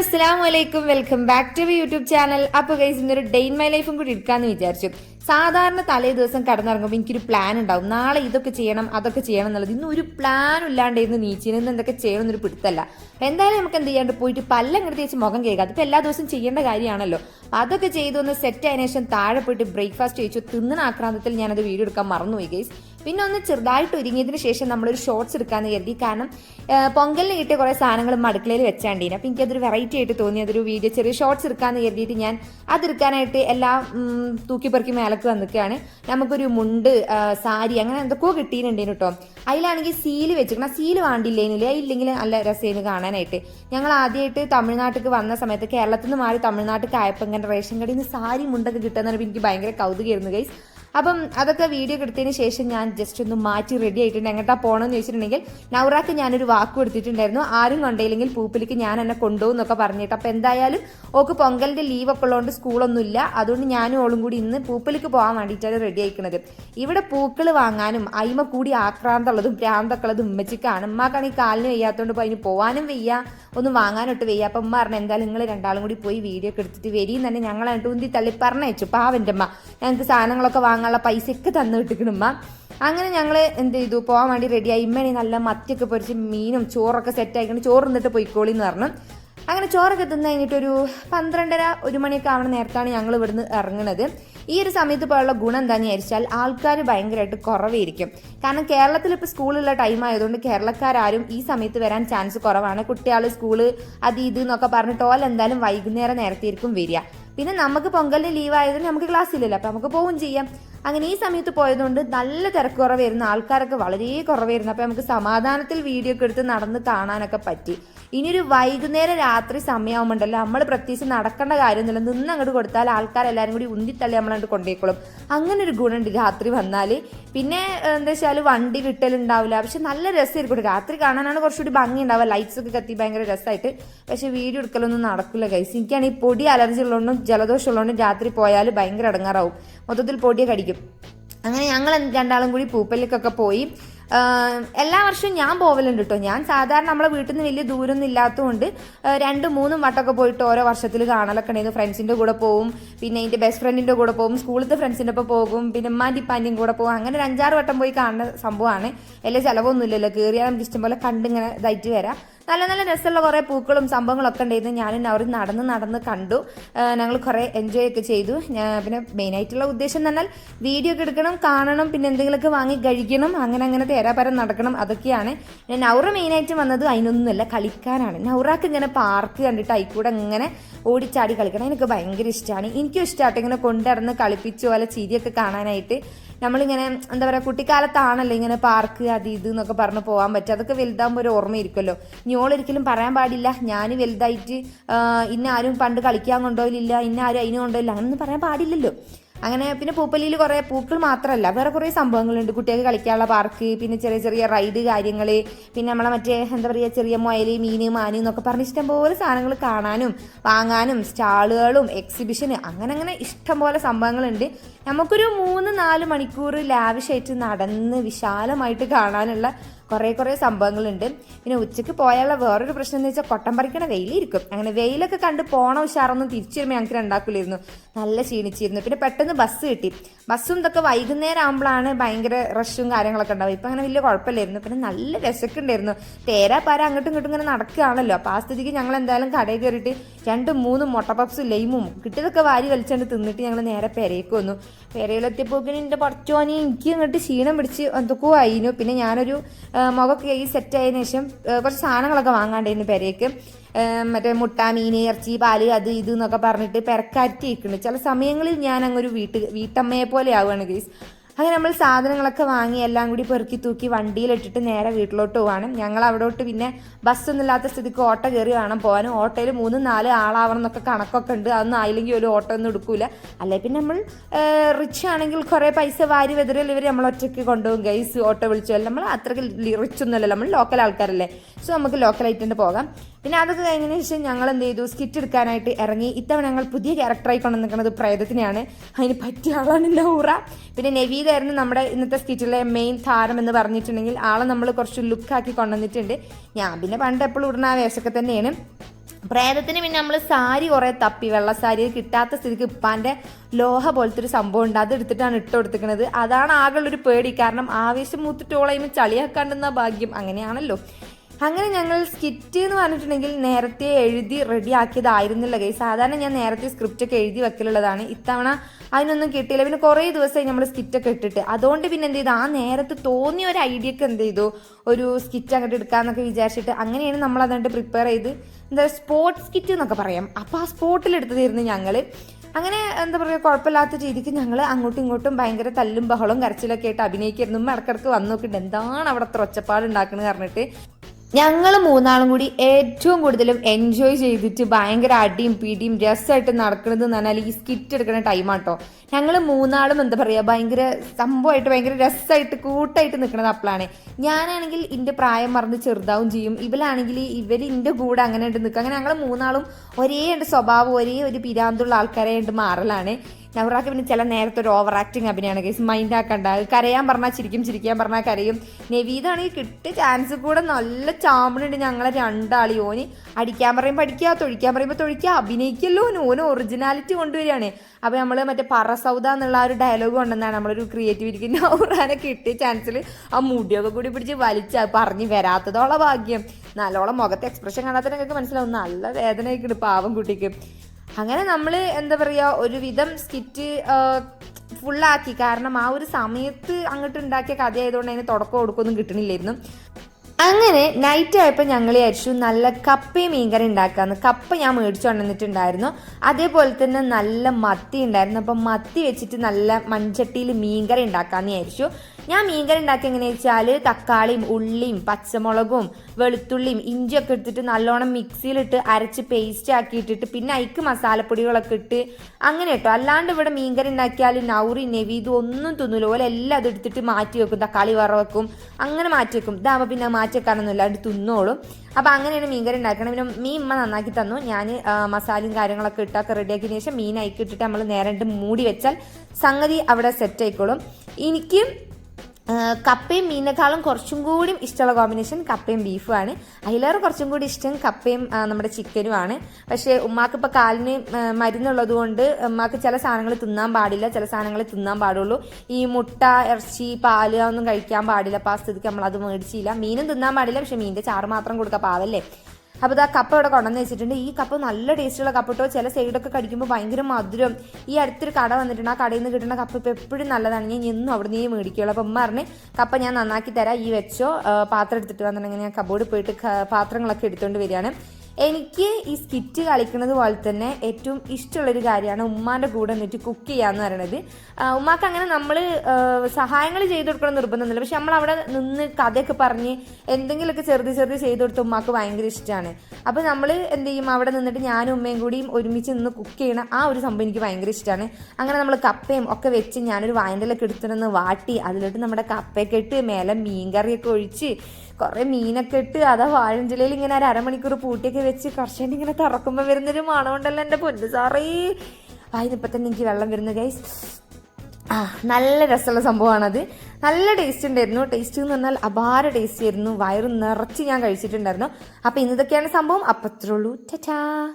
അസ്സലാം വലൈക്കും welcome back to YouTube channel. അപ്പോൾ ഗൈസ് ഇന്നൊരു ഡേ ഇൻ മൈ ലൈഫും കൂടി എടുക്കാന്ന് വിചാരിച്ചു. സാധാരണ തലേ ദിവസം കടന്നിറങ്ങുമ്പോൾ എനിക്കൊരു പ്ലാൻ ഉണ്ടാവും. നാളെ ഇതൊക്കെ ചെയ്യണം അതൊക്കെ ചെയ്യണം എന്നുള്ളത്. ഇന്ന് ഒരു പ്ലാൻ ഇല്ലാണ്ടായിരുന്നു നീച്ചിന് ഇന്ന് എന്തൊക്കെ ചെയ്യണം എന്നൊരു പിടുത്തല്ല. എന്തായാലും നമുക്ക് എന്ത് ചെയ്യാണ്ട് പോയിട്ട് പല്ലങ്ങോട്ട് തേച്ച് മുഖം കേൾക്കുക അതിപ്പോൾ എല്ലാ ദിവസവും ചെയ്യേണ്ട കാര്യമാണല്ലോ. അതൊക്കെ ചെയ്തൊന്ന് സെറ്റ് ആയതിനു ശേഷം താഴെ പോയിട്ട് ബ്രേക്ക്ഫാസ്റ്റ് കഴിച്ചു. തിന്നണ ആക്രാന്തത്തിൽ ഞാനത് വീഡിയോ എടുക്കാൻ മറന്നുപോയി ഗൈസ് പിന്നെ ഒന്ന് ചെറുതായിട്ട് ഒരുങ്ങിയതിന് ശേഷം നമ്മളൊരു ഷോർട്സ് എടുക്കാന്ന് കരുതി. കാരണം പൊങ്കലിന് കിട്ടിയ കുറേ സാധനങ്ങൾ അടുക്കളയിൽ വെച്ചാണ്ടീന്. അപ്പം എനിക്കതൊരു വെറൈറ്റി ആയിട്ട് തോന്നി. അതൊരു വീഡിയോ ചെറിയ ഷോർട്സ് എടുക്കാന്ന് കരുതിയിട്ട് ഞാൻ അതെടുക്കാനായിട്ട് എല്ലാം തൂക്കി പറക്കി മേലക്ക് വന്നിക്കുകയാണ് നമുക്കൊരു മുണ്ട് സാരി അങ്ങനെ എന്തൊക്കെയോ കിട്ടിയിട്ടുണ്ടേനു കേട്ടോ അതിലാണെങ്കിൽ സീൽ വെച്ചിരിക്കണം. സീൽ വേണ്ടില്ലേനില്ല ഇല്ലെങ്കിൽ നല്ല രസേന് കാണാനായിട്ട്. ഞങ്ങൾ ആദ്യമായിട്ട് തമിഴ്നാട്ടിലേക്ക് വന്ന സമയത്ത് കേരളത്തിൽ നിന്ന് മാറി തമിഴ്നാട്ടിൽ ആയപ്പോൾ ഇങ്ങനെ റേഷൻ കടയിൽ നിന്ന് സാരി മുണ്ടൊക്കെ കിട്ടുന്ന എനിക്ക് ഭയങ്കര കൗതുകയായിരുന്നു ഗൈസ് അപ്പം അതൊക്കെ വീഡിയോ എടുത്തതിന് ശേഷം ഞാൻ ജസ്റ്റ് ഒന്ന് മാറ്റി റെഡി ആയിട്ടുണ്ട്. എങ്ങോട്ടാ പോകണമെന്ന് ചോദിച്ചിട്ടുണ്ടെങ്കിൽ നൗറാക്ക് ഞാനൊരു വാക്ക് കൊടുത്തിട്ടുണ്ടായിരുന്നു. ആരും കൊണ്ടില്ലെങ്കിൽ പൂപ്പിലേക്ക് ഞാൻ എന്നെ കൊണ്ടുപോകും എന്നൊക്കെ പറഞ്ഞിട്ട്. അപ്പം എന്തായാലും ഓക്ക് പൊങ്കലിന്റെ ലീവ് ഒക്കെ ഉള്ളതുകൊണ്ട് സ്കൂളൊന്നുമില്ല അതുകൊണ്ട് ഞാനും ഓളും കൂടി ഇന്ന് പൂപ്പിലേക്ക് പോകാൻ വേണ്ടിയിട്ടാണ് റെഡി ആയിക്കുന്നത് ഇവിടെ പൂക്കൾ വാങ്ങാനും അയിമ കൂടി ആക്രാന്തമുള്ളതും ഭ്രാന്തൊക്കെയുള്ളതും ഉമ്മച്ചിക്കാണ്. ഉമ്മാക്കാണെങ്കിൽ കാലിന് വയ്യാത്തതുകൊണ്ട് ഇപ്പോൾ അതിന് പോകാനും വയ്യ. ഒന്നും വാങ്ങാനൊട്ട് വയ്യ. അപ്പം ഉമ്മ പറഞ്ഞു എന്തായാലും നിങ്ങൾ രണ്ടാളും കൂടി പോയി വീഡിയോ ഒക്കെ എടുത്തിട്ട് വരിയും തന്നെ ഞങ്ങളെ ഉന്തി തള്ളി പറഞ്ഞയച്ചു പാവന്റെ അമ്മ ഞങ്ങൾക്ക് സാധനങ്ങളൊക്കെ വാങ്ങാനുള്ള പൈസയൊക്കെ തന്നു വിട്ടിക്കണുമ്മ അങ്ങനെ ഞങ്ങൾ എന്ത് ചെയ്തു? പോകാൻ വേണ്ടി റെഡിയായി ഇമ്മണി നല്ല മത്തിയൊക്കെ പൊരിച്ച് മീനും ചോറൊക്കെ സെറ്റ് ആയിക്കൊണ്ട് ചോറ് നിന്നിട്ട് പോയിക്കോളി എന്ന് പറഞ്ഞു. അങ്ങനെ ചോറൊക്കെ തിന്ന് കഴിഞ്ഞിട്ടൊരു പന്ത്രണ്ടര ഒരു മണിയൊക്കെ ആവണ നേരത്താണ് ഞങ്ങൾ ഇവിടുന്ന് ഇറങ്ങുന്നത് ഈ ഒരു സമയത്ത് പോലുള്ള ഗുണം എന്താണെന്ന് വിചാരിച്ചാൽ ആൾക്കാർ ഭയങ്കരമായിട്ട് കുറവായിരിക്കും. കാരണം കേരളത്തിൽ ഇപ്പോൾ സ്കൂളുള്ള ടൈം ആയതുകൊണ്ട് കേരളക്കാരും ഈ സമയത്ത് വരാൻ ചാൻസ് കുറവാണ്. കുട്ടികൾ സ്കൂൾ അത് ഇത് എന്നൊക്കെ പറഞ്ഞിട്ട് ഓൽ എന്തായാലും വൈകുന്നേരം നേരത്തേക്കും വരിക. പിന്നെ നമുക്ക് പൊങ്കലിന് ലീവ് ആയതുകൊണ്ട് നമുക്ക് ക്ലാസ് ഇല്ലല്ലോ. അപ്പം നമുക്ക് പോവും ചെയ്യാം. അങ്ങനെ ഈ സമയത്ത് പോയതുകൊണ്ട് നല്ല തിരക്ക് കുറവായിരുന്നു ആൾക്കാരൊക്കെ വളരെ കുറവായിരുന്നു. അപ്പോൾ നമുക്ക് സമാധാനത്തിൽ വീഡിയോ ഒക്കെ എടുത്ത് നടന്ന് കാണാനൊക്കെ പറ്റി. ഇനിയൊരു വൈകുന്നേരം രാത്രി സമയമാകുമ്പോണ്ടല്ലോ നമ്മൾ പ്രത്യേകിച്ച് നടക്കേണ്ട കാര്യമൊന്നുമില്ല. നിന്ന് അങ്ങോട്ട് കൊടുത്താൽ ആൾക്കാരെല്ലാവരും കൂടി ഉന്തിത്തള്ളി നമ്മളങ്ങോട്ട് കൊണ്ടേക്കോളും. അങ്ങനെ ഒരു ഗുണമുണ്ട് രാത്രി വന്നാൽ പിന്നെ എന്താ വെച്ചാൽ വണ്ടി കിട്ടലുണ്ടാവില്ല പക്ഷെ നല്ല രസമായിരിക്കും രാത്രി കാണാനാണ് കുറച്ചുകൂടി ഭംഗി ഉണ്ടാവുക ലൈറ്റ്സ് ഒക്കെ കത്തി ഭയങ്കര രസമായിട്ട്. പക്ഷെ വീഡിയോ എടുക്കലൊന്നും നടക്കില്ല കൈസ് എനിക്കാണ് ഈ പൊടി അലർജി ഉള്ളതുകൊണ്ടും ജലദോഷം ഉള്ളതുകൊണ്ടും രാത്രി പോയാൽ ഭയങ്കര അടങ്ങാറാവും മൊത്തത്തിൽ പൊടിയെ കടിക്കും അങ്ങനെ ഞങ്ങൾ രണ്ടാളും കൂടി പൂപ്പലിലേക്കൊക്കെ പോയി. എല്ലാ വർഷവും ഞാൻ പോവലുണ്ട് കേട്ടോ ഞാൻ സാധാരണ നമ്മളെ വീട്ടിൽ നിന്ന് വലിയ ദൂരമൊന്നും ഇല്ലാത്തതുകൊണ്ട് രണ്ട് മൂന്നും വട്ടമൊക്കെ പോയിട്ട് ഓരോ വർഷത്തിൽ കാണലൊക്കെ ഉണ്ടായിരുന്നു ഫ്രണ്ട്സിന്റെ കൂടെ പോവും പിന്നെ എന്റെ ബെസ്റ്റ് ഫ്രണ്ടിന്റെ കൂടെ പോകും സ്കൂളിലത്തെ ഫ്രണ്ട്സിന്റെ ഒപ്പം പോകും പിന്നെ ഉമ്മാന്റെ ഇപ്പാന്റെയും കൂടെ പോകും അങ്ങനെ ഒരു അഞ്ചാറ് വട്ടം പോയി കാണുന്ന സംഭവമാണ് വലിയ ചിലവൊന്നും ഇല്ലല്ലോ കയറിയാൽ നമുക്ക് ഇഷ്ടംപോലെ കണ്ടിങ്ങനെ ഇതായിട്ട് വരാം. നല്ല നല്ല രസമുള്ള കുറേ പൂക്കളും സംഭവങ്ങളൊക്കെ ഉണ്ടായിരുന്നു. ഞാനും അവർ നടന്ന് നടന്ന് കണ്ടു. ഞങ്ങൾ കുറേ എൻജോയ് ഒക്കെ ചെയ്തു. പിന്നെ മെയിനായിട്ടുള്ള ഉദ്ദേശം എന്ന് പറഞ്ഞാൽ വീഡിയോ ഒക്കെ എടുക്കണം കാണണം പിന്നെ എന്തെങ്കിലുമൊക്കെ വാങ്ങി കഴിക്കണം അങ്ങനെ അങ്ങനെ തേരാപരം നടക്കണം അതൊക്കെയാണ്. ഞാൻ നൗറ മെയിനായിട്ട് വന്നത് അതിനൊന്നുമല്ല കളിക്കാനാണ്. നൗറാക്ക് ഇങ്ങനെ പാർക്ക് കണ്ടിട്ട് അതിക്കൂടെ ഇങ്ങനെ ഓടിച്ചാടി കളിക്കണം. എനിക്ക് ഭയങ്കര ഇഷ്ടമാണ് എനിക്കും ഇഷ്ടമായിട്ട് ഇങ്ങനെ കൊണ്ടുനടന്ന് കളിപ്പിച്ചു പോലെ ചിരിയൊക്കെ കാണാനായിട്ട്. നമ്മളിങ്ങനെ എന്താ പറയുക കുട്ടിക്കാലത്താണല്ലോ ഇങ്ങനെ പാർക്ക് അത് ഇത് എന്നൊക്കെ പറഞ്ഞ് പോകാൻ പറ്റും അതൊക്കെ വലുതാകുമ്പോൾ ഒരു ഓർമ്മയിരിക്കുമല്ലോ. ഞോളൊരിക്കലും പറയാൻ പാടില്ല ഞാൻ വലുതായിട്ട് ഇന്ന ആരും പണ്ട് കളിക്കാൻ കൊണ്ടുപോയില്ല ഇന്ന ആരും അതിന് കൊണ്ടുപോയില്ല അങ്ങനെയൊന്നും പറയാൻ പാടില്ലല്ലോ. അങ്ങനെ പിന്നെ പൂപ്പലിയിൽ കുറേ പൂക്കൾ മാത്രമല്ല വേറെ കുറേ സംഭവങ്ങളുണ്ട്. കുട്ടികൾക്ക് കളിക്കാനുള്ള പാർക്ക് പിന്നെ ചെറിയ ചെറിയ റൈഡ് കാര്യങ്ങൾ പിന്നെ നമ്മളെ മറ്റേ എന്താ പറയുക ചെറിയ മുയൽ മീൻ മാന് എന്നൊക്കെ പറഞ്ഞ് ഇഷ്ടംപോലെ സാധനങ്ങൾ കാണാനും വാങ്ങാനും സ്റ്റാളുകളും എക്സിബിഷന് അങ്ങനെ അങ്ങനെ ഇഷ്ടംപോലെ സംഭവങ്ങളുണ്ട്. നമുക്കൊരു മൂന്ന് നാല് മണിക്കൂർ ലാവിഷായിട്ട് നടന്ന് വിശാലമായിട്ട് കാണാനുള്ള കുറേ കുറേ സംഭവങ്ങളുണ്ട്. പിന്നെ ഉച്ചയ്ക്ക് പോയാലുള്ള വേറൊരു പ്രശ്നം എന്ന് വെച്ചാൽ കൊട്ടം പറിക്കണ വെയിലിരിക്കും. അങ്ങനെ വെയിലൊക്കെ കണ്ട് പോണ ഉഷാറൊന്നും തിരിച്ചു വരുമ്പോൾ ഞങ്ങൾക്ക് രണ്ടാക്കില്ലായിരുന്നു നല്ല ക്ഷീണിച്ചിരുന്നു. പിന്നെ പെട്ടെന്ന് ബസ് കിട്ടി. ബസ്സും ഇതൊക്കെ വൈകുന്നേരം ആകുമ്പോഴാണ് ഭയങ്കര റഷും കാര്യങ്ങളൊക്കെ ഉണ്ടാവും ഇപ്പം അങ്ങനെ വലിയ കുഴപ്പമില്ലായിരുന്നു. പിന്നെ നല്ല രസക്കുണ്ടായിരുന്നു തേരാ പാര അങ്ങോട്ടും ഇങ്ങോട്ടും ഇങ്ങനെ നടക്കുകയാണല്ലോ. അപ്പോൾ ആ സ്ഥിതിക്ക് ഞങ്ങൾ എന്തായാലും കടയിൽ കയറിയിട്ട് രണ്ടും മൂന്നും മുട്ട പപ്സും ലൈമും കിട്ടിയതൊക്കെ വാരി വലിച്ചുകൊണ്ട് തിന്നിട്ട് ഞങ്ങൾ നേരെ പെരയ്ക്ക് വന്നു. പെരയിലെത്തിയപ്പോൾ എന്റെ പടച്ചോനെ എനിക്ക് അങ്ങോട്ട് ക്ഷീണം പിടിച്ച് എന്തൊക്കെയോ ആയിരുന്നു. പിന്നെ ഞാനൊരു മുഖമൊക്കെ ഈ സെറ്റ് ആയതിനു ശേഷം കുറച്ച് സാധനങ്ങളൊക്കെ വാങ്ങാണ്ടായിരുന്നു പെരയ്ക്ക് മറ്റേ മുട്ട മീൻ ഇറച്ചി പാൽ അത് ഇത് എന്നൊക്കെ പറഞ്ഞിട്ട് പെരക്കാറ്റി ഇരിക്കുന്നുണ്ട് ചില സമയങ്ങളിൽ ഞാൻ അങ്ങൊരു വീട്ട് വീട്ടമ്മയെ പോലെ ആവുകയാണ് ഗീസ്. അങ്ങനെ നമ്മൾ സാധനങ്ങളൊക്കെ വാങ്ങി എല്ലാം കൂടി പെറുക്കി തൂക്കി വണ്ടിയിലിട്ടിട്ട് നേരെ വീട്ടിലോട്ട് പോവാണ്. ഞങ്ങൾ അവിടോട്ട് പിന്നെ ബസ്സൊന്നും ഇല്ലാത്ത സ്ഥിതിക്ക് ഓട്ടോ കയറി വേണം പോകാനും ഓട്ടോയിൽ മൂന്ന് നാല് ആളാവണം എന്നൊക്കെ കണക്കൊക്കെ ഉണ്ട്. അതൊന്നും ആയില്ലെങ്കിൽ ഒരു ഓട്ടോ ഒന്നും എടുക്കൂല. അല്ലെ പിന്നെ നമ്മൾ റിച്ച് ആണെങ്കിൽ കുറേ പൈസ വാരി വെതറിൽ ഇവർ നമ്മൾ ഒറ്റയ്ക്ക് കൊണ്ടുപോകും. ഗൈസ് ഓട്ടോ വിളിച്ചു. നമ്മൾ അത്രയ്ക്ക് റിച്ച് ഒന്നുമല്ല നമ്മൾ ലോക്കൽ ആൾക്കാരല്ലേ. സോ നമുക്ക് ലോക്കലായിട്ട് തന്നെ പോകാം. പിന്നെ അതൊക്കെ കഴിഞ്ഞതിന് ശേഷം ഞങ്ങൾ എന്ത് ചെയ്തു? സ്കിറ്റ് എടുക്കാനായിട്ട് ഇറങ്ങി. ഇത്തവണ ഞങ്ങൾ പുതിയ ക്യാരക്ടറായി കൊണ്ടു നിൽക്കുന്നത് പ്രേതത്തിനെയാണ്. അതിന് പറ്റിയ ആളാണ് നൗറ. പിന്നെ നവീതായിരുന്നു നമ്മുടെ ഇന്നത്തെ സ്കിറ്റിലെ മെയിൻ താരം എന്ന് പറഞ്ഞിട്ടുണ്ടെങ്കിൽ ആളെ നമ്മൾ കുറച്ച് ലുക്കാക്കി കൊണ്ടുവന്നിട്ടുണ്ട്. ഞാൻ പിന്നെ പണ്ട് എപ്പോഴും ഇടുന്ന ആ വേഷമൊക്കെ തന്നെയാണ്. പ്രേതത്തിന് പിന്നെ നമ്മൾ സാരി കുറേ തപ്പി വെള്ള സാരി കിട്ടാത്ത സ്ഥിതിക്ക് ഇപ്പാന്റെ ലോഹ പോലത്തെ ഒരു സംഭവം ഉണ്ട്. അത് എടുത്തിട്ടാണ് ഇട്ട് കൊടുത്തിരിക്കുന്നത്. അതാണ് ആകെയുള്ളൊരു പേടി. കാരണം ആവേശം മൂത്തിട്ടോളയും ചളിയാക്കാണ്ടെന്ന ഭാഗ്യം. അങ്ങനെയാണല്ലോ. അങ്ങനെ ഞങ്ങൾ സ്കിറ്റ് എന്ന് പറഞ്ഞിട്ടുണ്ടെങ്കിൽ നേരത്തെ എഴുതി റെഡി ആക്കിയതായിരുന്നില്ല കൈ സാധാരണ ഞാൻ നേരത്തെ സ്ക്രിപ്റ്റ് ഒക്കെ എഴുതി വെക്കലുള്ളതാണ്. ഇത്തവണ അതിനൊന്നും കിട്ടിയില്ല. പിന്നെ കുറേ ദിവസമായി നമ്മൾ സ്കിറ്റൊക്കെ ഇട്ടിട്ട്. അതുകൊണ്ട് പിന്നെ എന്ത് ചെയ്തു? ആ നേരത്ത് തോന്നിയ ഒരു ഐഡിയക്ക് എന്ത് ചെയ്തു? ഒരു സ്കിറ്റ് അങ്ങോട്ട് എടുക്കാമെന്നൊക്കെ വിചാരിച്ചിട്ട് അങ്ങനെയാണ് നമ്മൾ അതുകൊണ്ട് പ്രിപ്പയർ ചെയ്ത് എന്താ സ്പോർട്സ് സ്കിറ്റ് എന്നൊക്കെ പറയാം. അപ്പോൾ ആ സ്പോർട്ടിൽ എടുത്തതായിരുന്നു ഞങ്ങൾ അങ്ങനെ എന്താ പറയുക കുഴപ്പമില്ലാത്ത രീതിക്ക് ഞങ്ങൾ അങ്ങോട്ടും ഇങ്ങോട്ടും ഭയങ്കര തല്ലും ബഹളവും കരച്ചിലൊക്കെ ആയിട്ട് അഭിനയിക്കായിരുന്നു. ഇടക്കിടക്ക് വന്നു നോക്കിയിട്ട് എന്താണ് അവിടെ അത്ര ഒച്ചപ്പാട് ഉണ്ടാക്കുന്നത് പറഞ്ഞിട്ട്. ഞങ്ങൾ മൂന്നാളും കൂടി ഏറ്റവും കൂടുതലും എൻജോയ് ചെയ്തിട്ട് ഭയങ്കര അടിയും പിടിയും രസമായിട്ട് നടക്കുന്നത് എന്ന് പറഞ്ഞാൽ ഈ സ്കിറ്റ് എടുക്കുന്ന ടൈമാട്ടോ ഞങ്ങൾ മൂന്നാളും എന്താ പറയുക ഭയങ്കര സംഭവമായിട്ട് ഭയങ്കര രസമായിട്ട് കൂട്ടായിട്ട് നിൽക്കുന്നത് അപ്പോഴാണ് ഞാനാണെങ്കിൽ എന്റെ പ്രായം മറന്ന് ചെറുതാവും ചെയ്യും. ഇവരാണെങ്കിൽ ഇവർ എന്റെ കൂടെ അങ്ങനെ ഉണ്ട് നിൽക്കുക അങ്ങനെ ഞങ്ങൾ മൂന്നാളും ഒരേ സ്വഭാവം ഒരേ ഒരു പിരാന്തുള്ള ആൾക്കാരെ ഉണ്ട് മാറലാണ്. നവറാക്ക് പിന്നെ ചില നേരത്തെ ഒരു ഓവർ ആക്ടിങ് അഭിനയാണ് കേസ് മൈൻഡ് ആക്കണ്ട. കരയാൻ പറഞ്ഞാൽ ചിരിക്കും ചിരിക്കാൻ പറഞ്ഞാൽ കരയും. നെവീതാണെങ്കിൽ കിട്ടിയ ചാൻസ് കൂടെ നല്ല ചാമ്പിളുണ്ട് ഞങ്ങളെ രണ്ടാളി. ഓന് അടിക്കാൻ പറയുമ്പോൾ അടിക്കുക തൊഴിക്കാൻ പറയുമ്പോൾ തൊഴിക്കുക. അഭിനയിക്കല്ലോ ഓന്. ഒറിജിനാലിറ്റി കൊണ്ടുവരികയാണ്. അപ്പോൾ നമ്മൾ മറ്റേ പറസൗദ എന്നുള്ള ആ ഒരു ഡയലോഗ് കൊണ്ടെന്നാണ് നമ്മളൊരു ക്രിയേറ്റിവിറ്റിക്ക് നൗറാനെ കിട്ടിയ ചാൻസിൽ ആ മുടിയൊക്കെ കൂടി പിടിച്ച് വലിച്ച പറഞ്ഞ് വരാത്തതോളം ഭാഗ്യം. നല്ലോളം മുഖത്തെ എക്സ്പ്രഷൻ കാണാത്തതിനൊക്കെ മനസ്സിലാവും. നല്ല വേദനയൊക്കെ പാവം കുട്ടിക്ക്. അങ്ങനെ നമ്മൾ എന്താ പറയുക ഒരുവിധം സ്കിറ്റ് ഫുള്ളാക്കി കാരണം ആ ഒരു സമയത്ത് അങ്ങോട്ട് ഉണ്ടാക്കിയ കഥയായതുകൊണ്ട് അതിന് തുടക്കം കൊടുക്കൊന്നും കിട്ടണില്ലായിരുന്നു. അങ്ങനെ നൈറ്റ് ആയപ്പോൾ ഞങ്ങൾ വിചാരിച്ചു നല്ല കപ്പയും മീൻകറി ഉണ്ടാക്കാമെന്ന് കപ്പ ഞാൻ മേടിച്ചു കൊണ്ടുവന്നിട്ടുണ്ടായിരുന്നു. അതേപോലെ തന്നെ നല്ല മത്തി ഉണ്ടായിരുന്നു. അപ്പം മത്തി വെച്ചിട്ട് നല്ല മൺചട്ടിയിൽ മീൻകറി ഉണ്ടാക്കാമെന്ന് വിചാരിച്ചു. ഞാൻ മീൻകറി ഉണ്ടാക്കി എങ്ങനെയാ വെച്ചാൽ തക്കാളിയും ഉള്ളിയും പച്ചമുളകും വെളുത്തുള്ളിയും ഇഞ്ചിയൊക്കെ എടുത്തിട്ട് നല്ലോണം മിക്സിയിലിട്ട് അരച്ച് പേസ്റ്റ് ആക്കിയിട്ടിട്ട് പിന്നെ അയക്ക് മസാലപ്പൊടികളൊക്കെ ഇട്ട് അങ്ങനെ കേട്ടോ. അല്ലാണ്ട് ഇവിടെ മീൻകറി ഉണ്ടാക്കിയാൽ നൗറി നെവീതു ഒന്നും തിന്നില്ല പോലെ എല്ലാം അത് എടുത്തിട്ട് മാറ്റി വെക്കും. തക്കാളി വറവെക്കും അങ്ങനെ മാറ്റി വെക്കും. ഇതാകുമ്പോൾ പിന്നെ മാറ്റി വെക്കാനൊന്നുമില്ല അത് തിന്നോളും. അപ്പോൾ അങ്ങനെയാണ് മീൻകറി ഉണ്ടാക്കണം പിന്നെ മീൻ ഉമ്മ നന്നാക്കി തന്നു. ഞാൻ മസാലയും കാര്യങ്ങളൊക്കെ ഇട്ടൊക്കെ റെഡിയാക്കിയതിന് ശേഷം മീൻ അയക്കിട്ടിട്ട് നമ്മൾ നേരിട്ട് മൂടി വെച്ചാൽ സംഗതി അവിടെ സെറ്റ് ആയിക്കോളും. എനിക്ക് കപ്പയും മീനേക്കാളും കുറച്ചും കൂടി ഇഷ്ടമുള്ള കോമ്പിനേഷൻ കപ്പയും ബീഫുമാണ് അതിലേറെ കുറച്ചും കൂടി ഇഷ്ടം കപ്പയും നമ്മുടെ ചിക്കനുമാണ് പക്ഷേ ഉമ്മാക്ക് ഇപ്പോൾ കാലിന് മരുന്നുള്ളത് കൊണ്ട് ഉമ്മാക്ക് ചില സാധനങ്ങൾ തിന്നാൻ പാടില്ല ചില സാധനങ്ങൾ തിന്നാൻ പാടുള്ളൂ. ഈ മുട്ട ഇറച്ചി പാൽ അതൊന്നും കഴിക്കാൻ പാടില്ല. അപ്പോൾ ആ സ്ഥിതിക്ക് നമ്മൾ അത് മേടിച്ചില്ല. മീനും തിന്നാൻ പാടില്ല പക്ഷേ മീനിന്റെ ചാറ് മാത്രം കൊടുക്കാം പാവല്ലേ അപ്പോൾ ആ കപ്പ ഇവിടെ കൊണ്ടുവന്ന് വെച്ചിട്ടുണ്ട്. ഈ കപ്പ് നല്ല ടേസ്റ്റുള്ള കപ്പ് കേട്ടോ ചില സൈഡൊക്കെ കടിക്കുമ്പോൾ ഭയങ്കര മധുരം. ഈ അടുത്തൊരു കട വന്നിട്ടുണ്ട്. ആ കടയിൽ നിന്ന് കിട്ടുന്ന കപ്പ് ഇപ്പോൾ എപ്പോഴും നല്ലതാണ്. ഞാൻ എന്നും അവിടെ നിന്ന് മേടിക്കുകയുള്ളൂ അമ്മ പറഞ്ഞ് കപ്പ ഞാൻ നന്നാക്കി തരാം. ഈ വെച്ചോ പാത്രം എടുത്തിട്ട് വന്നിട്ടുണ്ടെങ്കിൽ ഞാൻ കബോർഡ് പോയിട്ട് പാത്രങ്ങളൊക്കെ എടുത്തുകൊണ്ട് വരികയാണ്. എനിക്ക് ഈ സ്കിറ്റ് കളിക്കുന്നത് പോലെ തന്നെ ഏറ്റവും ഇഷ്ടമുള്ളൊരു കാര്യമാണ് ഉമ്മാന്റെ കൂടെ നിന്നിട്ട് കുക്ക് ചെയ്യാന്ന് പറയുന്നത് ആ, ഉമ്മാക്ക് അങ്ങനെ നമ്മൾ സഹായങ്ങൾ ചെയ്തു കൊടുക്കണം നിർബന്ധമൊന്നുമില്ല. പക്ഷെ നമ്മൾ അവിടെ നിന്ന് കഥയൊക്കെ പറഞ്ഞ് എന്തെങ്കിലുമൊക്കെ ചെറുത് ചെറുത് ചെയ്തു കൊടുത്ത ഉമ്മാക്ക് ഭയങ്കര ഇഷ്ടമാണ്. അപ്പോൾ നമ്മൾ എന്ത് ചെയ്യും? അവിടെ നിന്നിട്ട് ഞാനും ഉമ്മയും കൂടിയും ഒരുമിച്ച് നിന്ന് കുക്ക് ചെയ്യണം ആ ഒരു സംഭവം എനിക്ക് ഭയങ്കര ഇഷ്ടമാണ്. അങ്ങനെ നമ്മൾ കപ്പയും ഒക്കെ വെച്ച് ഞാനൊരു വായന്റെലൊക്കെ എടുത്തിരുന്ന് വാട്ടി. അതിലോട്ട് നമ്മുടെ കപ്പയൊക്കെ ഇട്ട് മേലെ മീൻകറിയൊക്കെ ഒഴിച്ച് കുറേ മീനൊക്കെ ഇട്ട് അതാ വാഴഞ്ചിലയിൽ ഇങ്ങനെ ഒരു അരമണിക്കൂർ പൂട്ടിയൊക്കെ വെച്ച് കുറച്ചുകൂടി ഇങ്ങനെ തുറക്കുമ്പോൾ വരുന്നൊരു മണമുണ്ടല്ലോ എന്റെ പൊന്നു സാറേ. അതിനിപ്പോൾ തന്നെ എനിക്ക് വെള്ളം വരുന്നു ഗൈസ് ആ നല്ല രസമുള്ള സംഭവമാണത്. നല്ല ടേസ്റ്റ് ഉണ്ടായിരുന്നു. ടേസ്റ്റ് എന്ന് പറഞ്ഞാൽ അപാര ടേസ്റ്റ് ആയിരുന്നു. വയറ് നിറച്ച് ഞാൻ കഴിച്ചിട്ടുണ്ടായിരുന്നു. അപ്പോൾ ഇന്നതൊക്കെയാണ് സംഭവം. അപ്പം അത്രേ ഉള്ളൂ. ടാ.